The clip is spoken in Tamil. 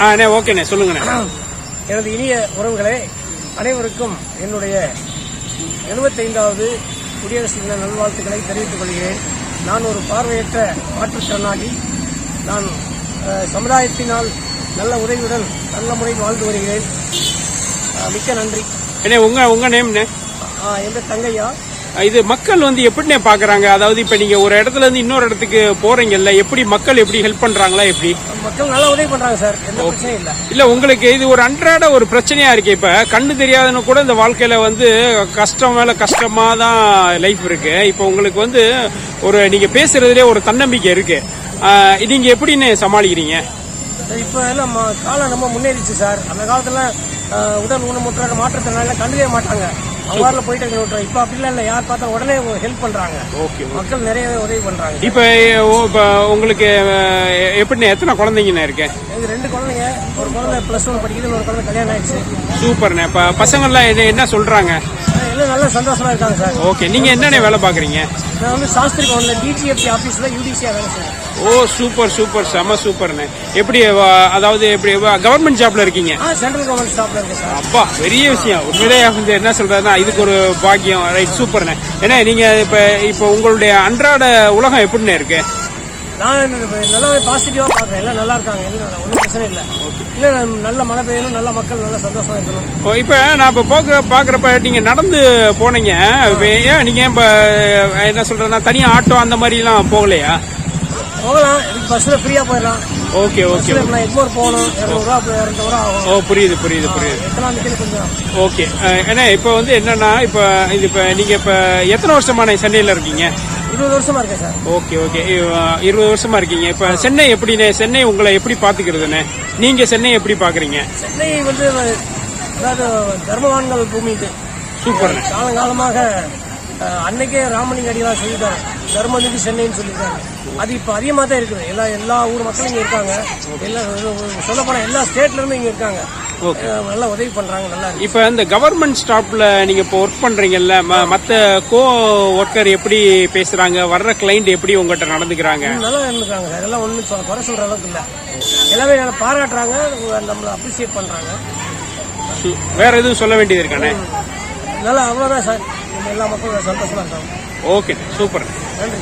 ஆ அண்ணே ஓகேண்ணே சொல்லுங்கண்ணே. எனது இனிய உறவுகளே அனைவருக்கும் என்னுடைய எழுபத்தைந்தாவது குடியரசு தின நல்வாழ்த்துக்களை தெரிவித்துக் கொள்கிறேன். நான் ஒரு பார்வையற்ற மாற்றுத்திறனாளி நான் சமுதாயத்தினால் நல்ல உதவியுடன் நல்ல முறையில் வாழ்ந்து வருகிறேன். மிக்க நன்றி. அண்ணே உங்க உங்க நேம்ண்ணே? எந்த தங்கையா? இது மக்கள் வந்து எப்படிண்ணே பாக்குறாங்க அதாவது இப்ப நீங்க ஒரு இடத்துல இருந்து இன்னொரு இடத்துக்கு போறீங்கல்ல எப்படி மக்கள் எப்படி ஹெல்ப் பண்றாங்களா எப்படி? மக்கள் நல்லா உதவி பண்றாங்க சார். எந்த பிரச்சனையும் இல்லை. இல்ல உங்களுக்கு இது ஒரு அன்றாட ஒரு பிரச்சனையா இருக்கு இப்ப. கண்ணு தெரியாதவனு கூட இந்த வாழ்க்கையில வந்து கஷ்டம் மேல கஷ்டமா தான் லைஃப் இருக்கு. இப்ப உங்களுக்கு வந்து ஒரு நீங்க பேசுறதுலயே ஒரு தன்னம்பிக்கை இருக்கு. நீங்க எப்படின்னு சமாளிக்கிறீங்க? இப்போ எல்லாம் காலம் ரொம்ப முன்னேறிச்சு சார். அந்த காலத்துல உடல் ஊனமுற்ற மாற்றத்தினால கண்டுக்கவே மாட்டாங்க. அவ்வாறுல போயிட்டு விட்டுறோம் இப்போ அப்படிலாம் இல்லை யார் பார்த்தா உடனே ஹெல்ப் பண்றாங்க. ஓகே மக்கள் நிறையவே உதவி பண்றாங்க. இப்ப உங்களுக்கு எப்படிண்ணே எத்தனை குழந்தைங்கண்ணே இருக்கு? எங்க ரெண்டு குழந்தைங்க. ஒரு குழந்தை பிளஸ் ஒன் படிக்குது ஒரு குழந்தை கல்யாணம் ஆயிடுச்சு. சூப்பர்ண்ணே. இப்ப பசங்கள்லாம் என்ன- என்ன சொல்றாங்க? எல்லாம் நல்ல சந்தோஷமா இருக்காங்க சார். ஓகே நீங்க என்னண்ணே வேலை பாக்குறீங்க நான் வந்து சாஸ்திரி பவன்ல டிஜிஎஃப்சி ஆபீஸ்ல யூடிசியா வேலை செய்யறேன் ஓ சூப்பர் சூப்பர் செம சூப்பர்ண்ணே எப்படி வ- அதாவது எப்படி கவர்மெண்ட் ஜாப்ல இருக்கீங்க? ஆ சென்ட்ரல் கவர்மெண்ட் ஸ்டாப்ல இருக்கேன் சார். அப்பா பெரிய விஷயம். உண்மையிலே வந்து என்ன சொல்றதுன்னா இதுக்கு ஒரு பாக்கியம். ரைட் சூப்பர்ண்ணே ஏன்னா நீங்க இப்ப இப்ப உங்களுடைய அன்றாட உலகம் எப்படிண்ணே இருக்கு? நான் நல்லாவே பாசிட்டிவா பாக்குறேன் எல்லாம் நல்லா இருக்காங்க. ஒன்றும் பிரச்சனை இல்லை. இல்லை நல்ல மழை பெய்யணும் நல்ல மக்கள் நல்ல சந்தோஷமா இருக்கணும். இப்ப நான் இப்ப போக பாக்குறப்ப நீங்க நடந்து போனீங்க. ஏன் நீங்க இப்ப என்ன சொல்றதுன்னா தனியா ஆட்டோ அந்த மாதிரி எல்லாம் போகலையா? போகலாம். இதுக்கு பஸ்ல ஃப்ரீயா போயிடலாம். ஓகே ஓகே நான் எக்மோர் போகணும். இரநூறுவா இரநூறு ரூபா ஆகும். ஓ புரியுது புரியுது புரியுது. எக்கனாமிக்கலி கொஞ்சம். ஓகே. ஏன்னா இப்ப வந்து என்னன்னா இப்ப இது இப்ப நீங்க இப்ப எத்தனை வருஷமா நான் சென்னையில இருக்கீங்க? இருபது வருஷமா இருக்கேன் சார். Okay okay. இருபது வருஷமா இருக்கீங்க. இப்ப சென்னை எப்படிண்ணே? சென்னை உங்களை எப்படி பாத்துக்கிறதுண்ணே நீங்க சென்னை எப்படி பாக்குறீங்க சென்னை வந்து அதாவது தர்மவான்கள் பூமி இது. சூப்பர்ண்ணே. காலங்காலமாக அன்னைக்கே ராமலிங்க அடிகளார் சொல்லிட்டாரு. தர்மநிதி சென்னைன்னு சொல்லியிருக்காங்க அது இப்போ அதிகமாக தான் இருக்குது. எல்லா எல்லா ஊர் மக்களும் இங்கே இருக்காங்க. எல்லா சொல்ல போனால் எல்லா ஸ்டேட்ல இருந்து இங்கே இருக்காங்க. நல்லா உதவி பண்றாங்க நல்லா இப்ப இந்த கவர்மெண்ட் ஸ்டாப்ல நீங்க இப்போ ஒர்க் பண்றீங்கல்ல ம- மத்த கோ ஒர்க்கர் எப்படி பேசுறாங்க வர்ற கிளைண்ட் எப்படி உங்ககிட்ட நடந்துக்கிறாங்க? நல்லா இருந்துக்காங்க சார் எல்லாம் ஒன்றும் சொல்ல குறை சொல்ற அளவுக்கு இல்லை. எல்லாமே பாராட்டுறாங்க நம்மளை அப்ரிசியேட் பண்றாங்க. வேற எதுவும் சொல்ல வேண்டியது இருக்கானே? நல்லா அவ்வளோதான் சார். எல்லா மக்களும் சந்தோஷமா இருக்காங்க. ஓகே சூப்பர் நன்றி.